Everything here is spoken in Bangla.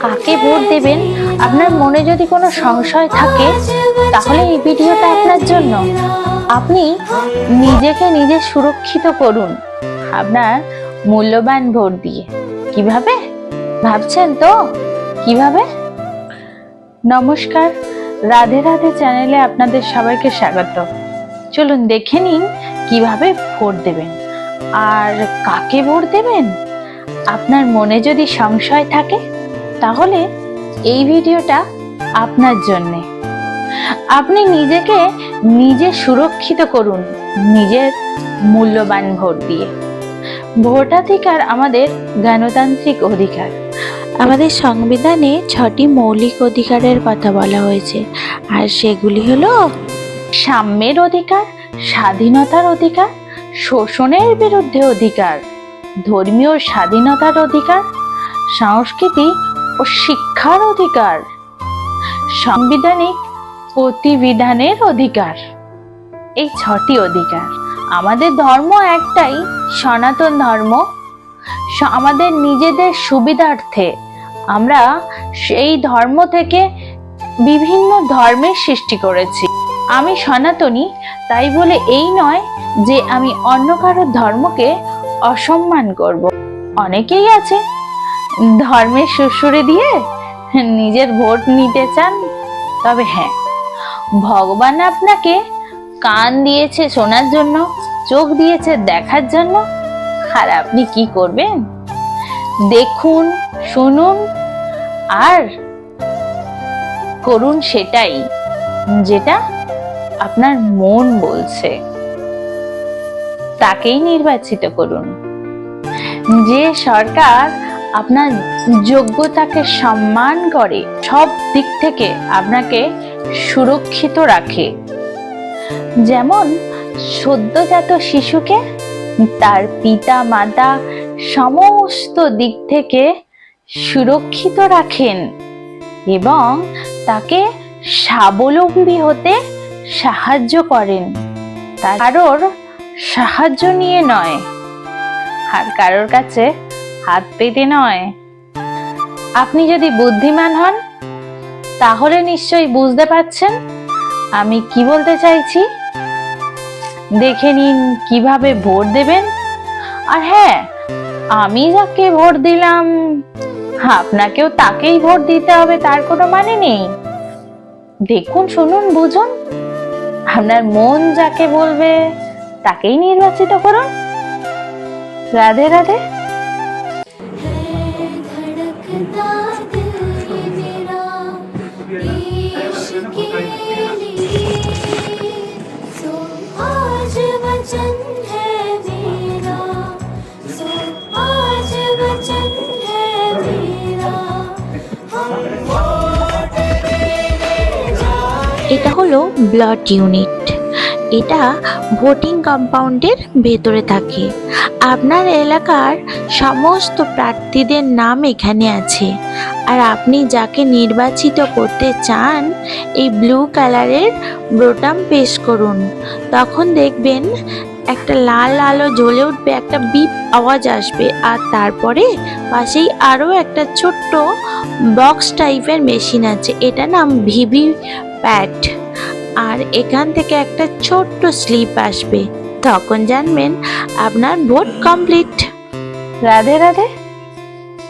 কাকে ভোট দেবেন? আপনার মনে যদি কোনো সংশয় থাকে, তাহলে এই ভিডিওটা আপনার জন্য। আপনি নিজেকে নিজে সুরক্ষিত করুন। আপনার মূল্যবান ভোট দিয়ে। কীভাবে? ভাবছেন তো? কীভাবে? নমস্কার। রাধে রাধে চ্যানেলে আপনাদের সবাইকে স্বাগত। চলুন দেখে নিন কীভাবে ভোট দেবেন। আর কাকে ভোট দেবেন? আপনার মনে যদি সংশয় থাকে তাহলে এই ভিডিওটা আপনার জন্যে। আপনি নিজেকে নিজে সুরক্ষিত করুন নিজের মূল্যবান ভোট দিয়ে। ভোটাধিকার আমাদের গণতান্ত্রিক অধিকার। আমাদের সংবিধানে ছটি মৌলিক অধিকারের কথা বলা হয়েছে আর সেগুলি হলো সাম্যের অধিকার স্বাধীনতার অধিকার শোষণের বিরুদ্ধে অধিকার ধর্মীয় স্বাধীনতার অধিকার সংস্কৃতি ও শিক্ষার অধিকার। সাংবিধানিক প্রতিবিধানের অধিকার। এই ছটি অধিকার। আমাদের ধর্ম একটাই, সনাতন ধর্ম। আমাদের নিজেদের সুবিধার্থে আমরা সেই ধর্ম থেকে বিভিন্ন ধর্মের সৃষ্টি করেছি। আমি সনাতনী, তাই বলে এই নয় যে আমি অন্য কারোর ধর্মকে অসম্মান করব। অনেকেই আছে ধর্মের সুসুরে দিয়ে নিজের ভোট নিতে চান? তবে হ্যাঁ ভগবান আপনাকে কান দিয়েছে শোনার জন্য, চোখ দিয়েছে দেখার জন্য। আর আপনি কি করবেন? দেখুন, শুনুন, আর করুন সেটাই যেটা আপনার মন বলছে। তাকেই নির্বাচিত করুন। যে সরকার আপনার যোগ্যতাকে সম্মান করে সব দিক থেকে আপনাকে সুরক্ষিত রাখে। যেমন সদ্যজাত শিশুকে তার পিতা মাতা সমস্ত দিক থেকে সুরক্ষিত রাখেন এবং তাকে স্বাবলম্বী হতে সাহায্য করেন। কারোর সাহায্য নিয়ে নয়। আর কারোর কাছে হাত পেতে নয়। আপনি যদি বুদ্ধিমান হন, তাহলে নিশ্চয়ই বুঝতে পারছেন আমি কি বলতে চাইছি। দেখে নিন কীভাবে ভোট দেবেন। আর হ্যাঁ আমি যাকে ভোট দিলাম, আপনাকেও তাকেই ভোট দিতে হবে, তার কোনো মানে নেই। দেখুন, শুনুন, বুঝুন। আপনার মন যাকে বলবে, তাকেই নির্বাচিত করুন। রাধে রাধে। এটা হলো ব্লাড ইউনিট। এটা ভোটিং কম্পাউন্ডের ভেতরে থাকে। আপনার এলাকার সমস্ত প্রার্থীদের নাম এখানে আছে। আর আপনি যাকে নির্বাচিত করতে চান, এই ব্লু কালারের বোতাম পেশ করুন। তখন দেখবেন একটা লাল আলো জ্বলে উঠবে, একটা বিপ আওয়াজ আসবে। আর তারপরে পাশেই আরও একটা ছোট্ট বক্স টাইপের মেশিন আছে। এটা নাম ভিভি প্যাড। আর এখান থেকে একটা ছোট্ট স্লিপ আসবে। তখন জানবেন আপনার ভোট কমপ্লিট। রাধে রাধে।